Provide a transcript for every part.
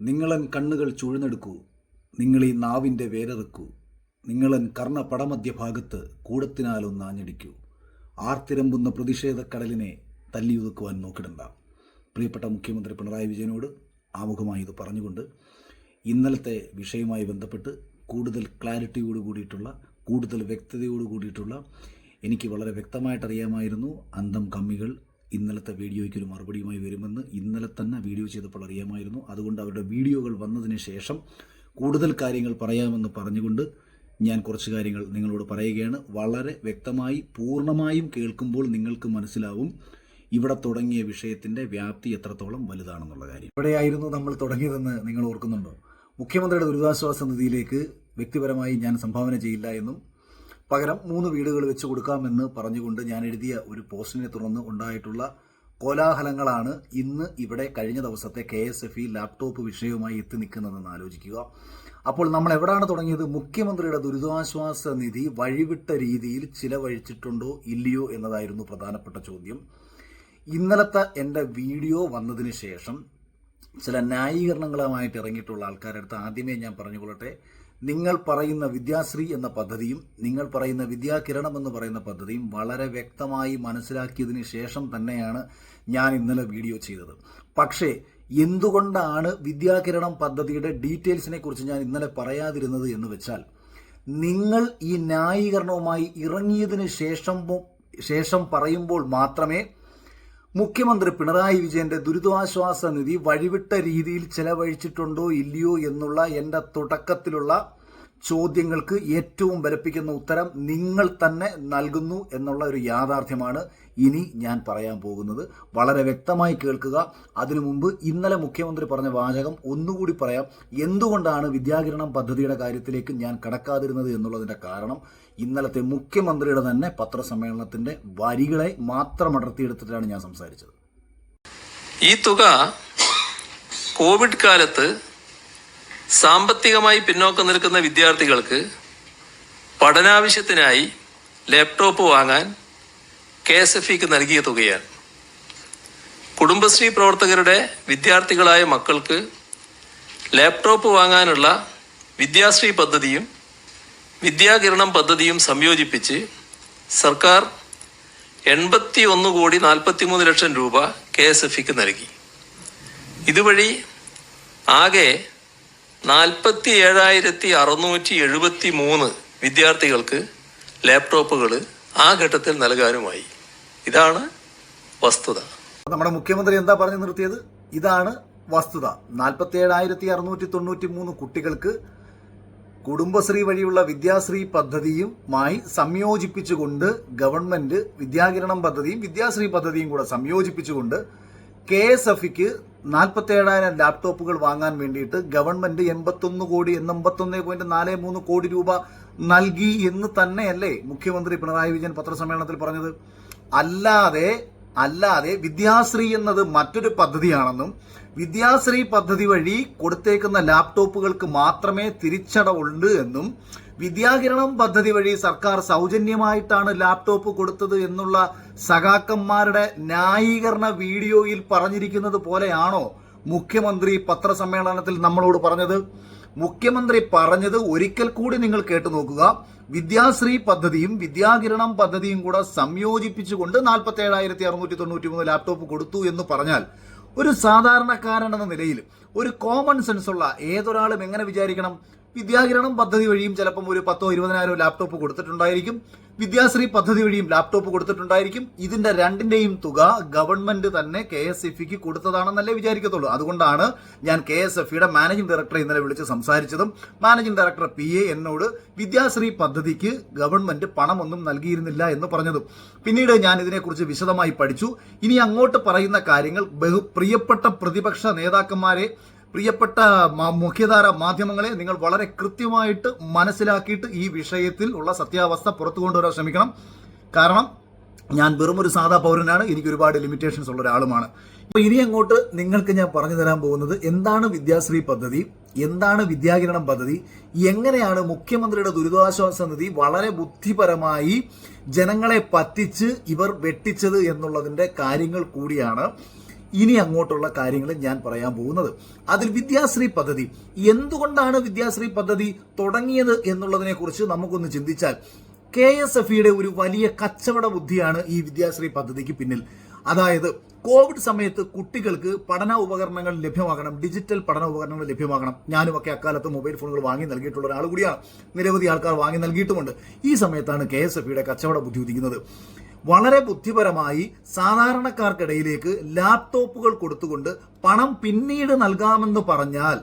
നിങ്ങളൻ കണ്ണുകൾ ചുഴന്നെടുക്കൂ നിങ്ങൾ ഈ നാവിന്റെ വേരറുക്കൂ നിങ്ങളൻ കർണ പടമധ്യഭാഗത്ത് കൂടത്തിനാലൊന്ന് ആഞ്ഞടിക്കൂ. ആർത്തിരമ്പുന്ന പ്രതിഷേധക്കടലിനെ തല്ലിയൊതുക്കുവാൻ നോക്കിടണ്ട. പ്രിയപ്പെട്ട മുഖ്യമന്ത്രി പിണറായി വിജയനോട് ആമുഖമായി ഇത് പറഞ്ഞുകൊണ്ട് ഇന്നലത്തെ വിഷയവുമായി ബന്ധപ്പെട്ട് കൂടുതൽ ക്ലാരിറ്റിയോട് കൂടിയിട്ടുള്ള കൂടുതൽ വ്യക്തതയോട് കൂടിയിട്ടുള്ള എനിക്ക് വളരെ വ്യക്തമായിട്ട് അറിയാമായിരുന്നു അന്തം കമ്മികൾ ഇന്നലത്തെ വീഡിയോയ്ക്ക് ഒരു മറുപടിയുമായി വരുമെന്ന് ഇന്നലെ തന്നെ വീഡിയോ ചെയ്തപ്പോൾ അറിയാമായിരുന്നു. അതുകൊണ്ട് അവരുടെ വീഡിയോകൾ വന്നതിന് ശേഷം കൂടുതൽ കാര്യങ്ങൾ പറയാമെന്ന് പറഞ്ഞുകൊണ്ട് ഞാൻ കുറച്ച് കാര്യങ്ങൾ നിങ്ങളോട് പറയുകയാണ്. വളരെ വ്യക്തമായി പൂർണമായും കേൾക്കുമ്പോൾ നിങ്ങൾക്ക് മനസ്സിലാവും ഇവിടെ തുടങ്ങിയ വിഷയത്തിന്റെ വ്യാപ്തി എത്രത്തോളം വലുതാണെന്നുള്ള കാര്യം. ഇവിടെയായിരുന്നു നമ്മൾ തുടങ്ങിയതെന്ന് നിങ്ങൾ ഓർക്കുന്നുണ്ടോ? മുഖ്യമന്ത്രിയുടെ ദുരിതാശ്വാസ നിധിയിലേക്ക് വ്യക്തിപരമായി ഞാൻ സംഭാവന ചെയ്യില്ല എന്നും പകരം മൂന്ന് വീടുകൾ വെച്ച് കൊടുക്കാമെന്ന് പറഞ്ഞുകൊണ്ട് ഞാൻ എഴുതിയ ഒരു പോസ്റ്റിനെ തുടർന്ന് ഉണ്ടായിട്ടുള്ള കോലാഹലങ്ങളാണ് ഇന്ന് ഇവിടെ കഴിഞ്ഞ ദിവസത്തെ K S F E laptop വിഷയവുമായി എത്തി നിൽക്കുന്നതെന്ന് ആലോചിക്കുക. അപ്പോൾ നമ്മൾ എവിടെയാണ് തുടങ്ങിയത്? മുഖ്യമന്ത്രിയുടെ ദുരിതാശ്വാസ നിധി വഴിവിട്ട രീതിയിൽ ചിലവഴിച്ചിട്ടുണ്ടോ ഇല്ലയോ എന്നതായിരുന്നു പ്രധാനപ്പെട്ട ചോദ്യം. ഇന്നലത്തെ എന്റെ വീഡിയോ വന്നതിന് ശേഷം ചില ന്യായീകരണങ്ങളുമായിട്ട് ഇറങ്ങിയിട്ടുള്ള ആൾക്കാരുടെ അടുത്ത് ആദ്യമേ ഞാൻ പറഞ്ഞുകൊള്ളട്ടെ. നിങ്ങൾ പറയുന്ന വിദ്യാശ്രീ എന്ന പദ്ധതിയും നിങ്ങൾ പറയുന്ന വിദ്യാകിരണം എന്ന് പറയുന്ന പദ്ധതിയും വളരെ വ്യക്തമായി മനസ്സിലാക്കിയതിന് ശേഷം തന്നെയാണ് ഞാൻ ഇന്നലെ വീഡിയോ ചെയ്തത്. പക്ഷേ എന്തുകൊണ്ടാണ് വിദ്യാകിരണം പദ്ധതിയുടെ ഡീറ്റെയിൽസിനെ കുറിച്ച് ഞാൻ ഇന്നലെ പറയാതിരുന്നത് എന്ന് വെച്ചാൽ നിങ്ങൾ ഈ ന്യായീകരണവുമായി ഇറങ്ങിയതിന് ശേഷം ശേഷം പറയുമ്പോൾ മാത്രമേ മുഖ്യമന്ത്രി പിണറായി വിജയന്റെ ദുരിതാശ്വാസ നിധി വഴിവിട്ട രീതിയിൽ ചെലവഴിച്ചിട്ടുണ്ടോ ഇല്ലയോ എന്നുള്ള എന്റെ തുടക്കത്തിലുള്ള ചോദ്യങ്ങൾക്ക് ഏറ്റവും ബലപ്പിക്കുന്ന ഉത്തരം നിങ്ങൾ തന്നെ നൽകുന്നു എന്നുള്ള ഒരു യാഥാർത്ഥ്യമാണ് ഇനി ഞാൻ പറയാൻ പോകുന്നത്. വളരെ വ്യക്തമായി കേൾക്കുക. അതിനു മുമ്പ് ഇന്നലെ മുഖ്യമന്ത്രി പറഞ്ഞ വാചകം ഒന്നുകൂടി പറയാം. എന്തുകൊണ്ടാണ് വിദ്യാകിരണം പദ്ധതിയുടെ കാര്യത്തിലേക്ക് ഞാൻ കടക്കാതിരുന്നത് എന്നുള്ളതിന്റെ കാരണം? ഇന്നലത്തെ മുഖ്യമന്ത്രിയുടെ തന്നെ പത്രസമ്മേളനത്തിന്റെ വരികളെ മാത്രം അടർത്തിയെടുത്തിട്ടാണ് ഞാൻ സംസാരിച്ചത്. ഈ തുക കോവിഡ് കാലത്ത് സാമ്പത്തികമായി പിന്നോക്കം നിൽക്കുന്ന വിദ്യാർത്ഥികൾക്ക് പഠനാവശ്യത്തിനായി ലാപ്ടോപ്പ് വാങ്ങാൻ കെ എസ് എഫ് ഇക്ക് നൽകിയ തുകയാണ്. കുടുംബശ്രീ പ്രവർത്തകരുടെ വിദ്യാർത്ഥികളായ മക്കൾക്ക് ലാപ്ടോപ്പ് വാങ്ങാനുള്ള വിദ്യാശ്രീ പദ്ധതിയും വിദ്യാകിരണം പദ്ധതിയും സംയോജിപ്പിച്ച് സർക്കാർ എൺപത്തി ഒന്ന് കോടി നാൽപ്പത്തി മൂന്ന് ലക്ഷം രൂപ കെ എസ് എഫ് ഇക്ക് നൽകി. ഇതുവഴി ആകെ നാൽപ്പത്തി ഏഴായിരത്തി അറുന്നൂറ്റി എഴുപത്തി മൂന്ന് വിദ്യാർത്ഥികൾക്ക് ലാപ്ടോപ്പുകൾ ആ ഘട്ടത്തിൽ നൽകാനുമായി. ഇതാണ് വസ്തുത. നമ്മുടെ മുഖ്യമന്ത്രി എന്താ പറഞ്ഞു നിർത്തിയത്? ഇതാണ് വസ്തുത. നാൽപ്പത്തി ഏഴായിരത്തി അറുന്നൂറ്റി തൊണ്ണൂറ്റി മൂന്ന് കുട്ടികൾക്ക് കുടുംബശ്രീ വഴിയുള്ള വിദ്യാശ്രീ പദ്ധതിയുമായി സംയോജിപ്പിച്ചുകൊണ്ട് ഗവൺമെന്റ് വിദ്യാകിരണം പദ്ധതിയും വിദ്യാശ്രീ പദ്ധതിയും കൂടെ സംയോജിപ്പിച്ചുകൊണ്ട് കെ എസ് എഫിക്ക് നാൽപ്പത്തി ഏഴായിരം ലാപ്ടോപ്പുകൾ വാങ്ങാൻ വേണ്ടിയിട്ട് ഗവൺമെന്റ് എൺപത്തൊന്ന് കോടി എൺപത്തൊന്ന് പോയിന്റ് നാല് മൂന്ന് കോടി രൂപ നൽകി എന്ന് തന്നെയല്ലേ മുഖ്യമന്ത്രി പിണറായി വിജയൻ പത്രസമ്മേളനത്തിൽ പറഞ്ഞത്? അല്ലാതെ അല്ലാതെ വിദ്യാശ്രീ എന്നത് മറ്റൊരു പദ്ധതിയാണെന്നും വിദ്യാശ്രീ പദ്ധതി വഴി കൊടുത്തേക്കുന്ന ലാപ്ടോപ്പുകൾക്ക് മാത്രമേ തിരിച്ചടവുണ്ട് എന്നും വിദ്യാകിരണം പദ്ധതി വഴി സർക്കാർ സൗജന്യമായിട്ടാണ് ലാപ്ടോപ്പ് കൊടുത്തത് എന്നുള്ള സഖാക്കന്മാരുടെ ന്യായീകരണ വീഡിയോയിൽ പറഞ്ഞിരിക്കുന്നത് പോലെയാണോ മുഖ്യമന്ത്രി പത്രസമ്മേളനത്തിൽ നമ്മളോട് പറഞ്ഞത്? മുഖ്യമന്ത്രി പറഞ്ഞത് ഒരിക്കൽ കൂടി നിങ്ങൾ കേട്ടു നോക്കുക. വിദ്യാശ്രീ പദ്ധതിയും വിദ്യാകിരണം പദ്ധതിയും കൂടെ സംയോജിപ്പിച്ചുകൊണ്ട് നാൽപ്പത്തി ഏഴായിരത്തി അറുന്നൂറ്റി തൊണ്ണൂറ്റി മൂന്ന് ലാപ്ടോപ്പ് കൊടുത്തു എന്ന് പറഞ്ഞാൽ ഒരു സാധാരണക്കാരൻ എന്ന നിലയിൽ ഒരു കോമൺ സെൻസ് ഉള്ള ഏതൊരാളും എങ്ങനെ വിചാരിക്കണം? വിദ്യാകിരണം പദ്ധതി വഴിയും ചിലപ്പം ഒരു പത്തോ ഇരുപതിനായിരം ലാപ്ടോപ്പ് കൊടുത്തിട്ടുണ്ടായിരിക്കും. വിദ്യാശ്രീ പദ്ധതി വഴിയും ലാപ്ടോപ്പ് കൊടുത്തിട്ടുണ്ടായിരിക്കും. ഇതിന്റെ രണ്ടിന്റെയും തുക ഗവൺമെന്റ് തന്നെ കെ എസ് എഫ് ഇക്ക് കൊടുത്തതാണെന്നല്ലേ വിചാരിക്കത്തുള്ളൂ. അതുകൊണ്ടാണ് ഞാൻ കെ എസ് എഫ് ഇയുടെ മാനേജിംഗ് ഡയറക്ടറെ ഇന്നലെ വിളിച്ച് സംസാരിച്ചതും മാനേജിംഗ് ഡയറക്ടർ പി എ എന്നോട് വിദ്യാശ്രീ പദ്ധതിക്ക് ഗവൺമെന്റ് പണമൊന്നും നൽകിയിരുന്നില്ല എന്ന് പറഞ്ഞതും. പിന്നീട് ഞാൻ ഇതിനെക്കുറിച്ച് വിശദമായി പഠിച്ചു. ഇനി അങ്ങോട്ട് പറയുന്ന കാര്യങ്ങൾ ബഹു പ്രിയപ്പെട്ട പ്രതിപക്ഷ നേതാക്കന്മാരെ പ്രിയപ്പെട്ട മുഖ്യധാര മാധ്യമങ്ങളെ നിങ്ങൾ വളരെ കൃത്യമായിട്ട് മനസ്സിലാക്കിയിട്ട് ഈ വിഷയത്തിൽ ഉള്ള സത്യാവസ്ഥ പുറത്തു കൊണ്ടുവരാൻ ശ്രമിക്കണം. കാരണം ഞാൻ വെറും ഒരു സാധാ പൗരനാണ് എനിക്ക് ഒരുപാട് ലിമിറ്റേഷൻസ് ഉള്ള ഒരാളുമാണ്. ഇപ്പൊ ഇനി അങ്ങോട്ട് നിങ്ങൾക്ക് ഞാൻ പറഞ്ഞു തരാൻ പോകുന്നത് എന്താണ് വിദ്യാശ്രീ പദ്ധതി എന്താണ് വിദ്യാകിരണം പദ്ധതി എങ്ങനെയാണ് മുഖ്യമന്ത്രിയുടെ ദുരിതാശ്വാസ നിധി വളരെ ബുദ്ധിപരമായി ജനങ്ങളെ പറ്റിച്ച് ഇവർ വെട്ടിച്ചത് എന്നുള്ളതിന്റെ കാര്യങ്ങൾ കൂടിയാണ്. ഇനി അങ്ങോട്ടുള്ള കാര്യങ്ങൾ ഞാൻ പറയാൻ പോകുന്നത്. അതിൽ വിദ്യാശ്രീ പദ്ധതി എന്തുകൊണ്ടാണ് വിദ്യാശ്രീ പദ്ധതി തുടങ്ങിയത് എന്നുള്ളതിനെ കുറിച്ച് നമുക്കൊന്ന് ചിന്തിച്ചാൽ കെ എസ് എഫ് ഇയുടെ ഒരു വലിയ കച്ചവട ബുദ്ധിയാണ് ഈ വിദ്യാശ്രീ പദ്ധതിക്ക് പിന്നിൽ. അതായത് കോവിഡ് സമയത്ത് കുട്ടികൾക്ക് പഠന ഉപകരണങ്ങൾ ലഭ്യമാകണം ഡിജിറ്റൽ പഠന ഉപകരണങ്ങൾ ലഭ്യമാകണം. ഞാനുമൊക്കെ അക്കാലത്ത് മൊബൈൽ ഫോണുകൾ വാങ്ങി നൽകിയിട്ടുള്ള ഒരാൾ കൂടിയാണ്. നിരവധി ആൾക്കാർ വാങ്ങി നൽകിയിട്ടുമുണ്ട്. ഈ സമയത്താണ് കെ എസ് എഫ് ഇയുടെ കച്ചവട ബുദ്ധി ഉദിക്കുന്നത്. വളരെ ബുദ്ധിപരമായി സാധാരണക്കാർക്കിടയിലേക്ക് ലാപ്ടോപ്പുകൾ കൊടുത്തുകൊണ്ട് പണം പിന്നീട് നൽകാമെന്ന് പറഞ്ഞാൽ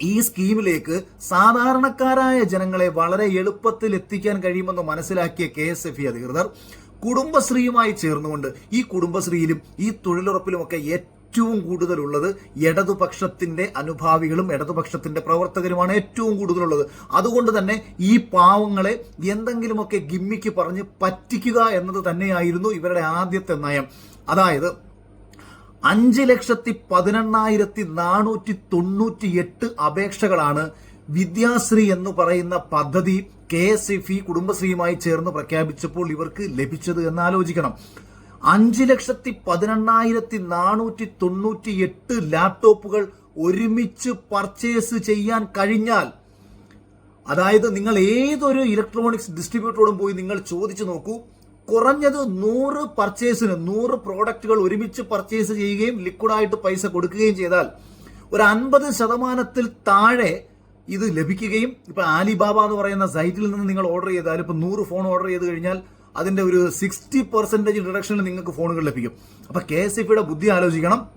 ഈ സ്കീമിലേക്ക് സാധാരണക്കാരായ ജനങ്ങളെ വളരെ എളുപ്പത്തിൽ എത്തിക്കാൻ കഴിയുമെന്ന് മനസ്സിലാക്കിയ കെ എസ് എഫ് ഇ അധികൃതർ കുടുംബശ്രീയുമായി ചേർന്നുകൊണ്ട് ഈ കുടുംബശ്രീയിലും ഈ തൊഴിലുറപ്പിലുമൊക്കെ ഏറ്റവും കൂടുതലുള്ളത് ഇടതുപക്ഷത്തിന്റെ അനുഭാവികളും ഇടതുപക്ഷത്തിന്റെ പ്രവർത്തകരുമാണ് ഏറ്റവും കൂടുതലുള്ളത്. അതുകൊണ്ട് തന്നെ ഈ പാവങ്ങളെ എന്തെങ്കിലുമൊക്കെ ഗിമ്മിക്ക് പറഞ്ഞ് പറ്റിക്കുക എന്നത് തന്നെയായിരുന്നു ഇവരുടെ ആദ്യത്തെ നയം. അതായത് അഞ്ച് ലക്ഷത്തി പതിനെണ്ണായിരത്തി നാനൂറ്റി തൊണ്ണൂറ്റി എട്ട് അപേക്ഷകളാണ് വിദ്യാശ്രീ എന്ന് പറയുന്ന പദ്ധതി കെ എസ് എഫ് ഇ കുടുംബശ്രീയുമായി ചേർന്ന് പ്രഖ്യാപിച്ചപ്പോൾ ഇവർക്ക് ലഭിച്ചത് എന്ന് ആലോചിക്കണം അഞ്ച് ലക്ഷത്തി പതിനെണ്ണായിരത്തി നാനൂറ്റി തൊണ്ണൂറ്റി എട്ട് ലാപ്ടോപ്പുകൾ ഒരുമിച്ച് പർച്ചേസ് ചെയ്യാൻ കഴിഞ്ഞാൽ അതായത് നിങ്ങൾ ഏതൊരു ഇലക്ട്രോണിക്സ് ഡിസ്ട്രിബ്യൂട്ടറോടും പോയി നിങ്ങൾ ചോദിച്ചു നോക്കൂ. കുറഞ്ഞത് നൂറ് പർച്ചേസിന് നൂറ് പ്രോഡക്റ്റുകൾ ഒരുമിച്ച് പർച്ചേസ് ചെയ്യുകയും ലിക്വിഡായിട്ട് പൈസ കൊടുക്കുകയും ചെയ്താൽ ഒരു അൻപത് ശതമാനത്തിൽ താഴെ ഇത് ലഭിക്കുകയും ഇപ്പൊ ആലിബാബ എന്ന് പറയുന്ന സൈറ്റിൽ നിന്ന് നിങ്ങൾ ഓർഡർ ചെയ്താൽ ഇപ്പൊ നൂറ് ഫോൺ ഓർഡർ ചെയ്ത് കഴിഞ്ഞാൽ അതിന്റെ ഒരു സിക്സ്റ്റി പെർസെന്റേജ് റിഡക്ഷനിൽ നിങ്ങൾക്ക് ഫോണുകൾ ലഭിക്കും. അപ്പോൾ കെ എസ് എഫിയുടെ ബുദ്ധി ആലോചിക്കണം.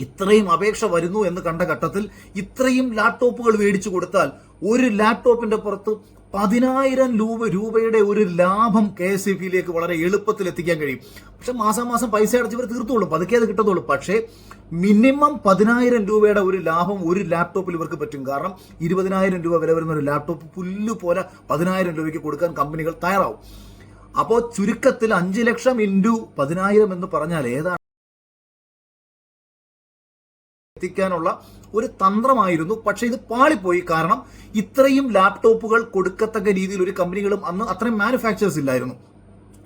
ഇത്രയും അപേക്ഷ വരുന്നു എന്ന് കണ്ട ഘട്ടത്തിൽ ഇത്രയും ലാപ്ടോപ്പുകൾ മേടിച്ചു കൊടുത്താൽ ഒരു ലാപ്ടോപ്പിന്റെ പുറത്ത് പതിനായിരം രൂപ രൂപയുടെ ഒരു ലാഭം കെ എസ് ഇയിലേക്ക് വളരെ എളുപ്പത്തിൽ എത്തിക്കാൻ കഴിയും. പക്ഷെ മാസം മാസം പൈസ അടച്ചവർ തീർത്തോളും. പതുക്കെ അത് കിട്ടത്തുള്ളൂ പക്ഷേ മിനിമം പതിനായിരം രൂപയുടെ ഒരു ലാഭം ഒരു ലാപ്ടോപ്പിൽ ഇവർക്ക് പറ്റും. കാരണം ഇരുപതിനായിരം രൂപ വില വരുന്ന ഒരു ലാപ്ടോപ്പ് പുല്ല് പോലെ പതിനായിരം രൂപയ്ക്ക് കൊടുക്കാൻ കമ്പനികൾ തയ്യാറാവും. അപ്പോൾ ചുരുക്കത്തിൽ അഞ്ച് ലക്ഷം ഇന്റു പതിനായിരം എന്ന് പറഞ്ഞാൽ ഏതാണ്? എത്തിക്കാനുള്ള ഒരു തന്ത്രമായിരുന്നു. പക്ഷെ ഇത് പാളിപ്പോയി. കാരണം ഇത്രയും ലാപ്ടോപ്പുകൾ കൊടുക്കത്തക്ക രീതിയിൽ ഒരു കമ്പനികളും അന്ന് അത്രയും മാനുഫാക്ചേഴ്സ് ഇല്ലായിരുന്നു.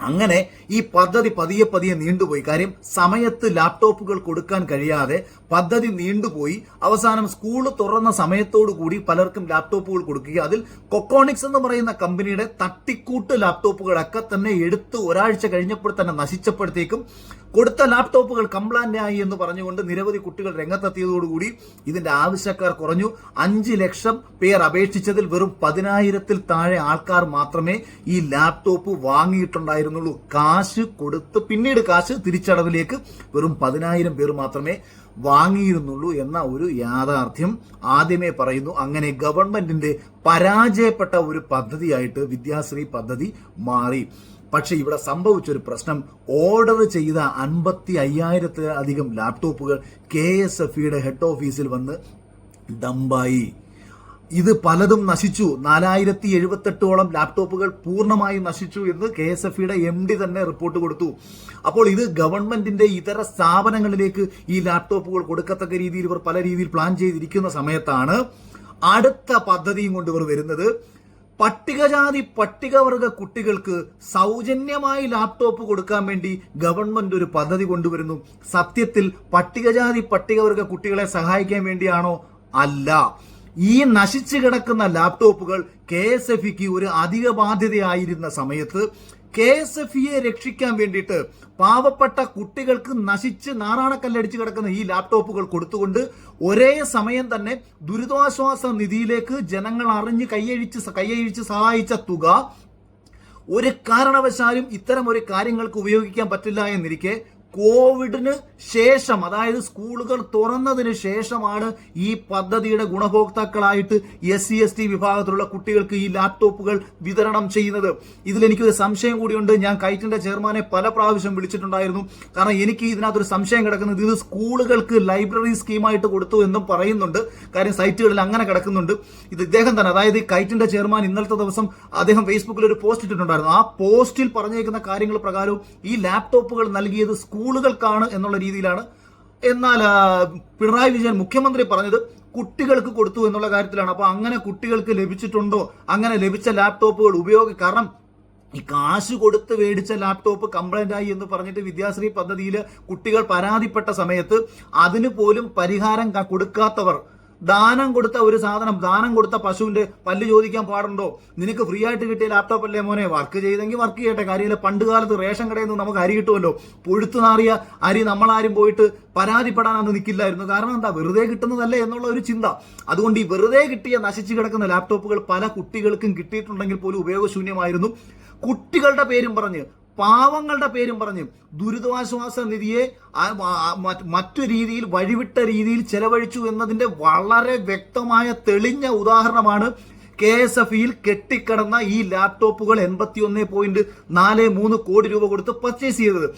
അങ്ങനെ ഈ പദ്ധതി പതിയെ പതിയെ നീണ്ടുപോയി. കാര്യം സമയത്ത് ലാപ്ടോപ്പുകൾ കൊടുക്കാൻ കഴിയാതെ പദ്ധതി നീണ്ടുപോയി. അവസാനം സ്കൂൾ തുറന്ന സമയത്തോടു കൂടി പലർക്കും ലാപ്ടോപ്പുകൾ കൊടുക്കുക അതിൽ കൊക്കോണിക്സ് എന്ന് പറയുന്ന കമ്പനിയുടെ തട്ടിക്കൂട്ട് ലാപ്ടോപ്പുകളൊക്കെ തന്നെ എടുത്ത് ഒരാഴ്ച കഴിഞ്ഞപ്പോൾ തന്നെ നശിച്ചപ്പോഴത്തേക്കും കൊടുത്ത ലാപ്ടോപ്പുകൾ കംപ്ലൈന്റ് ആയി എന്ന് പറഞ്ഞുകൊണ്ട് നിരവധി കുട്ടികൾ രംഗത്തെത്തിയതോടുകൂടി ഇതിന്റെ ആവശ്യക്കാർ കുറഞ്ഞു. അഞ്ച് ലക്ഷം പേർ അപേക്ഷിച്ചതിൽ വെറും പതിനായിരത്തിൽ താഴെ ആൾക്കാർ മാത്രമേ ഈ ലാപ്ടോപ്പ് വാങ്ങിയിട്ടുണ്ടായിരുന്നുള്ളൂ കാശ് കൊടുത്ത് പിന്നീട് കാശ് തിരിച്ചടവിലേക്ക് വെറും പതിനായിരം പേർ മാത്രമേ വാങ്ങിയിരുന്നുള്ളൂ എന്ന ഒരു യാഥാർത്ഥ്യം ആദ്യമേ പറയുന്നു. അങ്ങനെ ഗവൺമെന്റിന്റെ പരാജയപ്പെട്ട ഒരു പദ്ധതിയായിട്ട് വിദ്യാശ്രീ പദ്ധതി മാറി. പക്ഷെ ഇവിടെ സംഭവിച്ചൊരു പ്രശ്നം. ഓർഡർ ചെയ്ത അൻപത്തി അയ്യായിരത്തിലധികം ലാപ്ടോപ്പുകൾ കെ എസ് എഫ് ഇയുടെ ഹെഡ് ഓഫീസിൽ വന്ന് ഡംബായി ഇത് പലതും നശിച്ചു. നാലായിരത്തി എഴുപത്തെട്ടോളം ലാപ്ടോപ്പുകൾ പൂർണമായും നശിച്ചു എന്ന് കെ എസ് എഫ് ഇയുടെ എം ഡി തന്നെ റിപ്പോർട്ട് കൊടുത്തു. അപ്പോൾ ഇത് ഗവൺമെന്റിന്റെ ഇതര സ്ഥാപനങ്ങളിലേക്ക് ഈ ലാപ്ടോപ്പുകൾ കൊടുക്കത്തക്ക രീതിയിൽ ഇവർ പല രീതിയിൽ പ്ലാൻ ചെയ്തിരിക്കുന്ന സമയത്താണ് അടുത്ത പദ്ധതിയും കൊണ്ട് ഇവർ വരുന്നത്. പട്ടികജാതി പട്ടികവർഗ കുട്ടികൾക്ക് സൗജന്യമായി ലാപ്ടോപ്പ് കൊടുക്കാൻ വേണ്ടി ഗവൺമെന്റ് ഒരു പദ്ധതി കൊണ്ടുവരുന്നു സത്യത്തിൽ പട്ടികജാതി പട്ടികവർഗ കുട്ടികളെ സഹായിക്കാൻ വേണ്ടിയാണോ? അല്ല. ഈ നശിച്ചു കിടക്കുന്ന ലാപ്ടോപ്പുകൾ കെ എസ് എഫ് ഇക്ക് ഒരു അധിക ബാധ്യതയായിരുന്ന സമയത്ത് കെ എസ് എഫ് ഇയെ രക്ഷിക്കാൻ വേണ്ടിയിട്ട് പാവപ്പെട്ട കുട്ടികൾക്ക് നശിച്ച് നാറാണക്കല്ലടിച്ച് കിടക്കുന്ന ഈ ലാപ്ടോപ്പുകൾ കൊടുത്തുകൊണ്ട് ഒരേ സമയം തന്നെ ദുരിതാശ്വാസ നിധിയിലേക്ക് ജനങ്ങൾ അറിഞ്ഞ് കൈയഴിച്ച് കൈയഴിച്ച് സഹായിച്ച തുക ഒരു കാരണവശാലും ഇത്തരം ഒരു കാര്യങ്ങൾക്ക് ഉപയോഗിക്കാൻ പറ്റില്ല എന്നിരിക്കെ കോവിഡിന് ശേഷം അതായത് സ്കൂളുകൾ തുറന്നതിന് ശേഷമാണ് ഈ പദ്ധതിയുടെ ഗുണഭോക്താക്കളായിട്ട് എസ് സി എസ് ടി വിഭാഗത്തിലുള്ള കുട്ടികൾക്ക് ഈ ലാപ്ടോപ്പുകൾ വിതരണം ചെയ്യുന്നത്. ഇതിൽ എനിക്കൊരു സംശയം കൂടിയുണ്ട്. ഞാൻ കൈറ്റിന്റെ ചെയർമാനെ പല പ്രാവശ്യം വിളിച്ചിട്ടുണ്ടായിരുന്നു. കാരണം എനിക്ക് ഇതിനകത്തൊരു സംശയം കിടക്കുന്നത് ഇത് സ്കൂളുകൾക്ക് ലൈബ്രറി സ്കീമായിട്ട് കൊടുത്തു എന്നും പറയുന്നുണ്ട്. കാര്യം സൈറ്റുകളിൽ അങ്ങനെ കിടക്കുന്നുണ്ട്. ഇത് ഇദ്ദേഹം തന്നെ അതായത് ഈ കൈറ്റിന്റെ ചെയർമാൻ ഇന്നലത്തെ ദിവസം അദ്ദേഹം ഫേസ്ബുക്കിൽ ഒരു പോസ്റ്റ് ഇട്ടിട്ടുണ്ടായിരുന്നു. ആ പോസ്റ്റിൽ പറഞ്ഞേക്കുന്ന കാര്യങ്ങൾ പ്രകാരം ഈ ലാപ്ടോപ്പുകൾ നൽകിയത് സ്കൂളുകൾക്കാണ് എന്നുള്ള രീതിയിലാണ്. എന്നാൽ പിണറായി വിജയൻ മുഖ്യമന്ത്രി പറഞ്ഞത് കുട്ടികൾക്ക് കൊടുത്തു എന്നുള്ള കാര്യത്തിലാണ്. അപ്പോൾ അങ്ങനെ കുട്ടികൾക്ക് ലഭിച്ചിട്ടുണ്ടോ? അങ്ങനെ ലഭിച്ച ലാപ്ടോപ്പുകൾ ഉപയോഗ കാരണം ഈ കാശ് കൊടുത്ത് മേടിച്ച ലാപ്ടോപ്പ് കംപ്ലൈന്റ് ആയി എന്ന് പറഞ്ഞിട്ട് വിദ്യാശ്രീ പദ്ധതിയിൽ കുട്ടികൾ പരാതിപ്പെട്ട സമയത്ത് അതിന് പോലും പരിഹാരം കൊടുക്കാത്തവർ ദാനം കൊടുത്ത ഒരു സാധനം ദാനം കൊടുത്ത പശുവിന്റെ പല്ല് ചോദിക്കാൻ പാടുണ്ടോ? നിനക്ക് ഫ്രീ ആയിട്ട് കിട്ടിയ ലാപ്ടോപ്പ് അല്ലേ മോനെ? വർക്ക് ചെയ്തെങ്കിൽ വർക്ക് ചെയ്യട്ടെ. കാര്യമില്ല പണ്ട് കാലത്ത് റേഷൻ കടയിൽ നിന്ന് നമുക്ക് അരി കിട്ടുമല്ലോ. പൊഴുത്തു നാറിയ അരി നമ്മളാരും പോയിട്ട് പരാതിപ്പെടാനൊന്നും നിൽക്കില്ലായിരുന്നു കാരണം എന്താ? വെറുതെ കിട്ടുന്നതല്ലേ എന്നുള്ള ഒരു ചിന്ത. അതുകൊണ്ട് ഈ വെറുതെ കിട്ടിയ നശിച്ചു കിടക്കുന്ന ലാപ്ടോപ്പുകൾ പല കുട്ടികൾക്കും കിട്ടിയിട്ടുണ്ടെങ്കിൽ പോലും ഉപയോഗശൂന്യമായിരുന്നു. കുട്ടികളുടെ പേരും പറഞ്ഞ് പാവങ്ങളുടെ പേരും പറഞ്ഞ്. ദുരിതാശ്വാസ നിധിയെ മറ്റ് രീതിയിൽ വഴിവിട്ട രീതിയിൽ ചെലവഴിച്ചു എന്നതിന്റെ വളരെ വ്യക്തമായ തെളിഞ്ഞ ഉദാഹരണമാണ് കെ എസ് എഫ് ഇയിൽ കെട്ടിക്കിടന്ന ഈ ലാപ്ടോപ്പുകൾ എൺപത്തി ഒന്ന് പോയിന്റ് നാല് മൂന്ന് കോടി രൂപ കൊടുത്ത് പർച്ചേസ് ചെയ്തത്.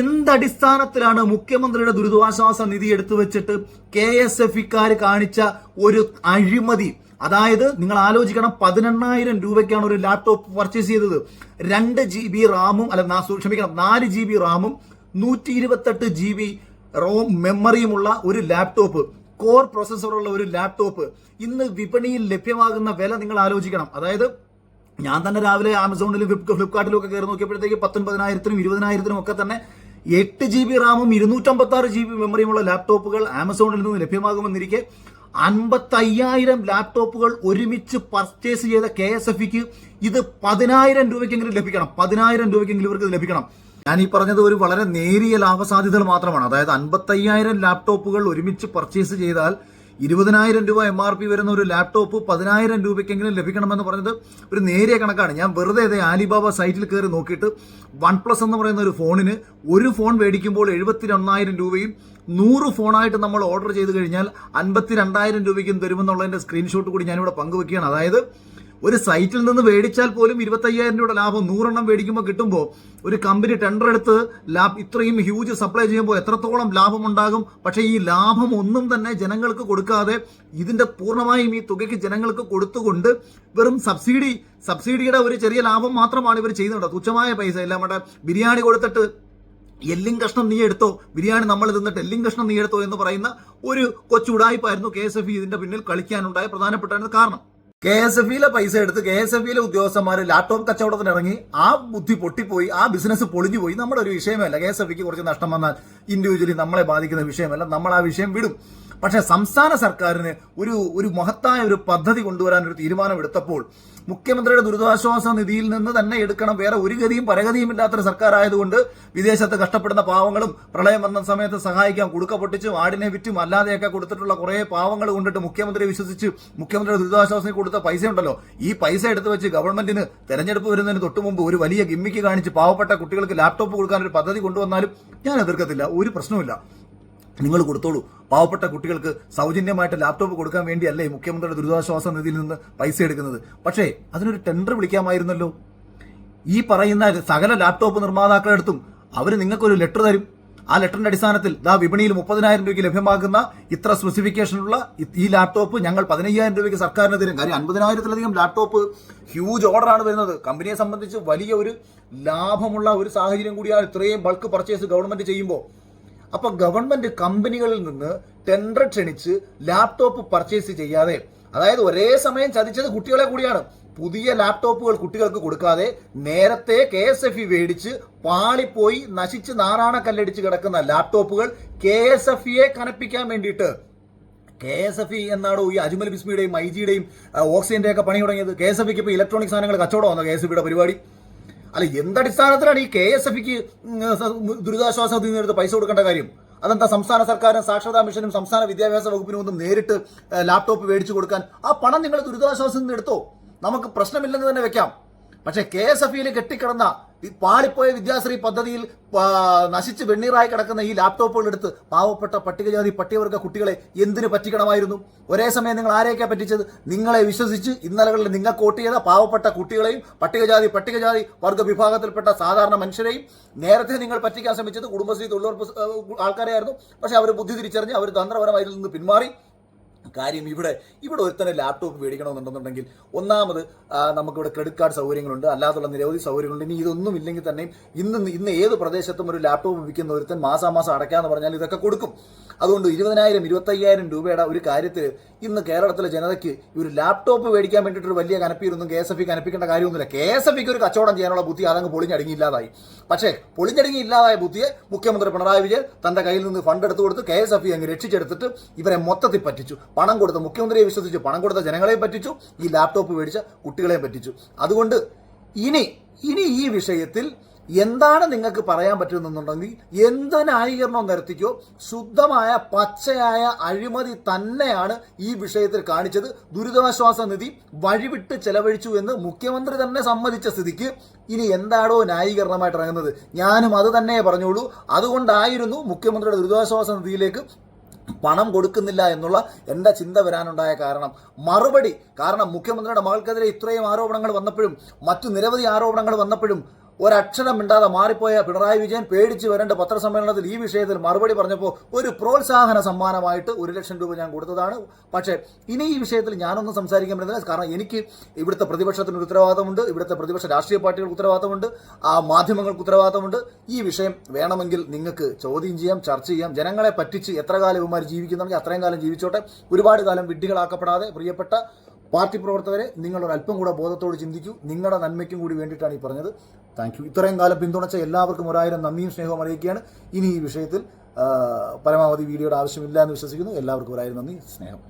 എന്തടിസ്ഥാനത്തിലാണ് മുഖ്യമന്ത്രിയുടെ ദുരിതാശ്വാസ നിധി എടുത്തു വെച്ചിട്ട് കെ എസ് എഫ് ഇക്കാർ കാണിച്ച ഒരു അഴിമതി? അതായത് നിങ്ങൾ ആലോചിക്കണം പതിനെണ്ണായിരം രൂപയ്ക്കാണ് ഒരു ലാപ്ടോപ്പ് പർച്ചേസ് ചെയ്തത്. രണ്ട് ജി ബി റാമും അല്ല ക്ഷമിക്കണം നാല് ജി ബി റാമും നൂറ്റി ഇരുപത്തെട്ട് ജി ബി റോം മെമ്മറിയുമുള്ള ഒരു ലാപ്ടോപ്പ് കോർ പ്രോസസ്സറുള്ള ഒരു ലാപ്ടോപ്പ് ഇന്ന് വിപണിയിൽ ലഭ്യമാകുന്ന വില നിങ്ങൾ ആലോചിക്കണം. അതായത് ഞാൻ തന്നെ രാവിലെ ആമസോണിലും ഫ്ലിപ്കാർട്ടിലും ഒക്കെ കയറി നോക്കിയപ്പോഴത്തേക്ക് പത്തൊൻപതിനായിരത്തിനും ഇരുപതിനായിരത്തിനും ഒക്കെ തന്നെ എട്ട് ജി ബി റാമും ഇരുന്നൂറ്റമ്പത്തി ആറ് ജി ബി മെമ്മറിയുമുള്ള ലാപ്ടോപ്പുകൾ ആമസോണിൽ നിന്ന് ലഭ്യമാകുമെന്നിരിക്കെ അൻപത്തയ്യായിരം ലാപ്ടോപ്പുകൾ ഒരുമിച്ച് പർച്ചേസ് ചെയ്ത കെ എസ് എഫ് ഇത് പതിനായിരം രൂപയ്ക്കെങ്കിലും ലഭിക്കണം. പതിനായിരം രൂപയ്ക്കെങ്കിലും ഇവർക്ക് ഇത് ലഭിക്കണം. ഞാൻ ഈ പറഞ്ഞത് ഒരു വളരെ നേരിയ ലാഭസാധ്യതകൾ മാത്രമാണ്. അതായത് അൻപത്തയ്യായിരം ലാപ്ടോപ്പുകൾ ഒരുമിച്ച് പർച്ചേസ് ചെയ്താൽ ഇരുപതിനായിരം രൂപ എം ആർ പി വരുന്ന ഒരു ലാപ്ടോപ്പ് പതിനായിരം രൂപയ്ക്കെങ്കിലും ലഭിക്കണമെന്ന് പറഞ്ഞത് ഒരു നേരിയ കണക്കാണ്. ഞാൻ വെറുതെ ഇതേ ആലിബാബ സൈറ്റിൽ കയറി നോക്കിയിട്ട് വൺ പ്ലസ് എന്ന് പറയുന്ന ഒരു ഫോണിന് ഒരു ഫോൺ മേടിക്കുമ്പോൾ എഴുപത്തി രൂപയും നൂറ് ഫോണായിട്ട് നമ്മൾ ഓർഡർ ചെയ്ത് കഴിഞ്ഞാൽ അൻപത്തി രണ്ടായിരം രൂപയ്ക്കും തരുമെന്നുള്ളതിന്റെ സ്ക്രീൻഷോട്ട് കൂടി ഞാനിവിടെ പങ്കുവെക്കുകയാണ്. അതായത് ഒരു സൈറ്റിൽ നിന്ന് മേടിച്ചാൽ പോലും ഇരുപത്തയ്യായിരം രൂപയുടെ ലാഭം നൂറെണ്ണം മേടിക്കുമ്പോൾ കിട്ടുമ്പോൾ ഒരു കമ്പനി ടെൻഡർ എടുത്ത് ലാഭം ഇത്രയും ഹ്യൂജ് സപ്ലൈ ചെയ്യുമ്പോൾ എത്രത്തോളം ലാഭം ഉണ്ടാകും പക്ഷേ ഈ ലാഭം ഒന്നും തന്നെ ജനങ്ങൾക്ക് കൊടുക്കാതെ ഇതിന്റെ പൂർണമായും ഈ തുകയ്ക്ക് ജനങ്ങൾക്ക് കൊടുത്തുകൊണ്ട് വെറും സബ്സിഡി സബ്സിഡിയുടെ ഒരു ചെറിയ ലാഭം മാത്രമാണ് ഇവർ ചെയ്യുന്നത്. തുച്ഛമായ പൈസ എല്ലാം നമ്മുടെ ബിരിയാണി കൊടുത്തിട്ട് എല്ലിങ് കഷ്ണം നീ എടുത്തോ? ബിരിയാണി നമ്മൾ തിന്നിട്ട് എല്ലിങ് കഷ്ണം നീ എടുത്തോ എന്ന് പറയുന്ന ഒരു കൊച്ചുടായ്പായിരുന്നു കെ എസ് എഫ് ഇതിന്റെ പിന്നിൽ കളിക്കാനുണ്ടായ പ്രധാനപ്പെട്ട കാരണം. കെ എസ് എഫ് ഇയിലെ പൈസ എടുത്ത് കെ എസ് എഫ് ഇയിലെ ഉദ്യോഗസ്ഥന്മാർ ലാപ്ടോപ്പ് കച്ചവടത്തിന് ഇറങ്ങി ആ ബുദ്ധി പൊട്ടിപ്പോയി ആ ബിസിനസ് പൊളിഞ്ഞു പോയി നമ്മുടെ ഒരു വിഷയമല്ല കെ എസ് എഫ് ഇക്ക് കുറച്ച് നഷ്ടം വന്നാൽ ഇൻഡിവിജ്വലി നമ്മളെ ബാധിക്കുന്ന വിഷയമല്ല. നമ്മൾ ആ വിഷയം വിടും. പക്ഷേ സംസ്ഥാന സർക്കാരിന് ഒരു ഒരു മഹത്തായ ഒരു പദ്ധതി കൊണ്ടുവരാൻ ഒരു തീരുമാനം എടുത്തപ്പോൾ മുഖ്യമന്ത്രിയുടെ ദുരിതാശ്വാസ നിധിയിൽ നിന്ന് തന്നെ എടുക്കണം. വേറെ ഒരു ഗതിയും പരഗതിയും ഇല്ലാത്തൊരു സർക്കാർ ആയതുകൊണ്ട് വിദേശത്ത് കഷ്ടപ്പെടുന്ന പാവങ്ങളും പ്രളയം വന്ന സമയത്ത് സഹായിക്കാൻ കുടുക്ക പൊട്ടിച്ചും ആടിനെ വിറ്റും അല്ലാതെയൊക്കെ കൊടുത്തിട്ടുള്ള കുറേ പാവങ്ങൾ കൊണ്ടിട്ട് മുഖ്യമന്ത്രി വിശ്വസിച്ച് മുഖ്യമന്ത്രിയുടെ ദുരിതാശ്വാസം കൊടുത്ത പൈസ ഉണ്ടല്ലോ ഈ പൈസ എടുത്തു വെച്ച് ഗവൺമെന്റിന് തെരഞ്ഞെടുപ്പ് വരുന്നതിന് തൊട്ട് മുമ്പ് ഒരു വലിയ ഗിമ്മിക്ക് കാണിച്ച് പാവപ്പെട്ട കുട്ടികൾക്ക് ലാപ്ടോപ്പ് കൊടുക്കാൻ ഒരു പദ്ധതി കൊണ്ടുവന്നാലും ഞാൻ എതിർക്കത്തില്ല. ഒരു പ്രശ്നവുമില്ല. നിങ്ങൾ കൊടുത്തോളൂ. പാവപ്പെട്ട കുട്ടികൾക്ക് സൗജന്യമായിട്ട് ലാപ്ടോപ്പ് കൊടുക്കാൻ വേണ്ടിയല്ലേ മുഖ്യമന്ത്രിയുടെ ദുരിതാശ്വാസ നിധിയിൽ നിന്ന് പൈസ എടുക്കുന്നത്? പക്ഷേ അതിനൊരു ടെൻഡർ വിളിക്കാമായിരുന്നല്ലോ. ഈ പറയുന്ന സകല ലാപ്ടോപ്പ് നിർമ്മാതാക്കളെടുത്തും അവർ നിങ്ങൾക്കൊരു ലെറ്റർ തരും. ആ ലെറ്ററിന്റെ അടിസ്ഥാനത്തിൽ ദാ വിപണിയിൽ മുപ്പതിനായിരം രൂപയ്ക്ക് ലഭ്യമാകുന്ന ഇത്ര സ്പെസിഫിക്കേഷനുള്ള ഈ- ലാപ്ടോപ്പ് ഞങ്ങൾ പതിനയ്യായിരം രൂപയ്ക്ക് സർക്കാരിന് തരും. കാര്യം അൻപതിനായിരത്തിലധികം ലാപ്ടോപ്പ് ഹ്യൂജ് ഓർഡറാണ് വരുന്നത്. കമ്പനിയെ സംബന്ധിച്ച് വലിയ ഒരു ലാഭമുള്ള ഒരു സാഹചര്യം കൂടിയാണ് ഇത്രയും ബൾക്ക് പർച്ചേസ് ഗവൺമെന്റ് ചെയ്യുമ്പോൾ അപ്പൊ ഗവൺമെന്റ് കമ്പനികളിൽ നിന്ന് ടെൻഡർ ക്ഷണിച്ച് ലാപ്ടോപ്പ് പർച്ചേസ് ചെയ്യാതെ അതായത് ഒരേ സമയം ചതിച്ചത് കുട്ടികളെ കൂടിയാണ്. പുതിയ ലാപ്ടോപ്പുകൾ കുട്ടികൾക്ക് കൊടുക്കാതെ നേരത്തെ കെ എസ് എഫ് ഇ മേടിച്ച് പാളിപ്പോയി നശിച്ച് നാറാണ കല്ലടിച്ച് കിടക്കുന്ന ലാപ്ടോപ്പുകൾ കെ എസ് എഫ് ഇയെ കനപ്പിക്കാൻ വേണ്ടിയിട്ട്. കെ എസ് എഫ് ഇ എന്നാണോ ഈ അജ്മൽ ബിസ്മിയുടെയും ഐജിയുടെയും ഓക്സിജന്റെ ഒക്കെ പണി തുടങ്ങിയത്. കെ എസ് എഫ് ഇക്ക് ഇപ്പോൾ ഇലക്ട്രോണിക് സാധനങ്ങൾ കച്ചവടം വന്ന കെ എസ് എഫ് പരിപാടി? അല്ല എന്തടിസ്ഥാനത്തിലാണ് ഈ കെ എസ് എഫ് ഇക്ക് ദുരിതാശ്വാസ നിധി എടുത്ത് പൈസ കൊടുക്കേണ്ട കാര്യം? അതെന്താ സംസ്ഥാന സർക്കാരും സാക്ഷരതാ മിഷനും സംസ്ഥാന വിദ്യാഭ്യാസ വകുപ്പിനും ഒന്നും നേരിട്ട് ലാപ്ടോപ്പ് മേടിച്ചു കൊടുക്കാൻ ആ പണം നിങ്ങൾ ദുരിതാശ്വാസത്തിൽ നിന്ന് എടുത്തോ? നമുക്ക് പ്രശ്നമില്ലെന്ന് തന്നെ വെക്കാം. പക്ഷേ കെ എസ് എഫ് ഇയിൽ കെട്ടിക്കിടന്ന പാളിപ്പോയ വിദ്യാശ്രീ പദ്ധതിയിൽ നശിച്ച് വെണ്ണീറായി കിടക്കുന്ന ഈ ലാപ്ടോപ്പുകൾ എടുത്ത് പാവപ്പെട്ട പട്ടികജാതി പട്ടികവർഗ കുട്ടികളെ എന്തിനു പറ്റിക്കണമായിരുന്നു? ഒരേ സമയം നിങ്ങൾ ആരെയൊക്കെ പറ്റിച്ചത്? നിങ്ങളെ വിശ്വസിച്ച് ഇന്നലകളിൽ നിങ്ങൾക്ക് വോട്ട് ചെയ്ത പാവപ്പെട്ട കുട്ടികളെയും പട്ടികജാതി പട്ടികജാതി വർഗ വിഭാഗത്തിൽപ്പെട്ട സാധാരണ മനുഷ്യരെയും നേരത്തെ നിങ്ങൾ പറ്റിക്കാൻ ശ്രമിച്ചത് കുടുംബശ്രീ തൊഴിലുറപ്പ് ആൾക്കാരെയായിരുന്നു. പക്ഷെ അവർ ബുദ്ധി തിരിച്ചറിഞ്ഞ് അവർ തന്ത്രപരമായി നിന്ന് പിന്മാറി. കാര്യം ഇവിടെ ഇവിടെ ഒരുത്തന്നെ ലാപ്ടോപ്പ് മേടിക്കണമെന്നുണ്ടെന്നുണ്ടെങ്കിൽ ഒന്നാമത് നമുക്കിവിടെ ക്രെഡിറ്റ് കാർഡ് സൗകര്യങ്ങളുണ്ട്. അല്ലാതുള്ള നിരവധി സൗകര്യങ്ങളുണ്ട്. ഇനി ഇതൊന്നും ഇല്ലെങ്കിൽ തന്നെയും ഇന്ന് ഇന്ന് ഏത് പ്രദേശത്തും ഒരു ലാപ്ടോപ്പ് വിൽക്കുന്ന ഒരുത്തൻ മാസാമാസം അടയ്ക്കാന്ന് പറഞ്ഞാൽ ഇതൊക്കെ കൊടുക്കും. അതുകൊണ്ട് ഇരുപതിനായിരം ഇരുപത്തയ്യായിരം രൂപയുടെ ഒരു കാര്യത്തിൽ ഇന്ന് കേരളത്തിലെ ജനതയ്ക്ക് ഒരു ലാപ്ടോപ്പ് മേടിക്കാൻ വേണ്ടിയിട്ട് ഒരു വലിയ കനപ്പിയിരുന്നു കെ എസ് എഫ് കനപ്പിക്കേണ്ട കാര്യമൊന്നുമില്ല. കെ എസ് എഫ് ഒരു കച്ചവടം ചെയ്യാനുള്ള ബുദ്ധി അതങ്ങ് പൊളിഞ്ഞടങ്ങി പക്ഷേ പൊളിഞ്ഞടങ്ങി ഇല്ലാതായ ബുദ്ധിയെ മുഖ്യമന്ത്രി പിണറായി വിജയൻ തന്റെ കയ്യിൽ നിന്ന് ഫണ്ട് എടുത്തു കൊടുത്ത് കെ എസ് എഫ് അങ്ങ് രക്ഷിച്ചെടുത്തിട്ട് ഇവരെ മൊത്തത്തിൽ പറ്റിച്ചു. പണം കൊടുത്ത മുഖ്യമന്ത്രിയെ വിശ്വസിച്ച് പണം കൊടുത്ത ജനങ്ങളെ പറ്റിച്ചു ഈ ലാപ്ടോപ്പ് മേടിച്ച കുട്ടികളെയും പറ്റിച്ചു. അതുകൊണ്ട് ഇനി ഇനി ഈ വിഷയത്തിൽ എന്താണ് നിങ്ങൾക്ക് പറയാൻ പറ്റുന്നുണ്ടെങ്കിൽ എന്ത് ന്യായീകരണം നിരത്തിക്കോ ശുദ്ധമായ പച്ചയായ അഴിമതി തന്നെയാണ് ഈ വിഷയത്തിൽ കാണിച്ചത്. ദുരിതാശ്വാസ നിധി വഴിവിട്ട് ചെലവഴിച്ചു എന്ന് മുഖ്യമന്ത്രി തന്നെ സമ്മതിച്ച സ്ഥിതിക്ക് ഇനി എന്താണോ ന്യായീകരണമായിട്ട് ഇറങ്ങുന്നത്? ഞാനും അത് തന്നെ പറഞ്ഞോളൂ അതുകൊണ്ടായിരുന്നു മുഖ്യമന്ത്രിയുടെ ദുരിതാശ്വാസ നിധിയിലേക്ക് പണം കൊടുക്കുന്നില്ല എന്നുള്ള എന്റെ ചിന്ത വരാനുണ്ടായ കാരണം. മറുപടി കാരണം മുഖ്യമന്ത്രിയുടെ മകൾക്കെതിരെ ഇത്രയും ആരോപണങ്ങൾ വന്നപ്പോഴും മറ്റു നിരവധി ആരോപണങ്ങൾ വന്നപ്പോഴും ഒരക്ഷരം മിണ്ടാതെ മാറിപ്പോയ പിണറായി വിജയൻ പേടിച്ച് വരേണ്ട പത്രസമ്മേളനത്തിൽ ഈ വിഷയത്തിൽ മറുപടി പറഞ്ഞപ്പോൾ ഒരു പ്രോത്സാഹന സമ്മാനമായിട്ട് ഒരു ലക്ഷം രൂപ ഞാൻ കൊടുത്തതാണ്. പക്ഷേ ഇനി ഈ വിഷയത്തിൽ ഞാനൊന്നും സംസാരിക്കാൻ പറ്റുന്നില്ല. കാരണം എനിക്ക് ഇവിടുത്തെ പ്രതിപക്ഷത്തിന് ഒരു ഇവിടുത്തെ പ്രതിപക്ഷ രാഷ്ട്രീയ പാർട്ടികൾക്ക് ഉത്തരവാദിത്തമുണ്ട്. ആ മാധ്യമങ്ങൾക്ക് ഉത്തരവാദിത്തമുണ്ട്. ഈ വിഷയം വേണമെങ്കിൽ നിങ്ങൾക്ക് ചോദ്യം ചെയ്യാം ചർച്ച ചെയ്യാം. ജനങ്ങളെ പറ്റിച്ച് എത്ര കാലം ഇവന്മാർ ജീവിക്കുന്നുണ്ടെങ്കിൽ അത്രയും കാലം ജീവിച്ചോട്ടെ. ഒരുപാട് കാലം വിഡ്ഢികളാക്കപ്പെടാതെ പ്രിയപ്പെട്ട പാർട്ടി പ്രവർത്തകരെ നിങ്ങൾ ഒരല്പം കൂടെ ബോധത്തോട് ചിന്തിക്കൂ. നിങ്ങളുടെ നന്മയ്ക്കും കൂടി വേണ്ടിയിട്ടാണ് ഈ പറഞ്ഞത്. താങ്ക് യു ഇത്രയും കാലം പിന്തുണച്ച എല്ലാവർക്കും ഒരായിരം നന്ദിയും സ്നേഹവും അറിയിക്കുകയാണ്. ഇനി ഈ വിഷയത്തിൽ പരമാവധി വീഡിയോയുടെ ആവശ്യമില്ല എന്ന് വിശ്വസിക്കുന്നു. എല്ലാവർക്കും ഒരായിരം നന്ദി സ്നേഹം.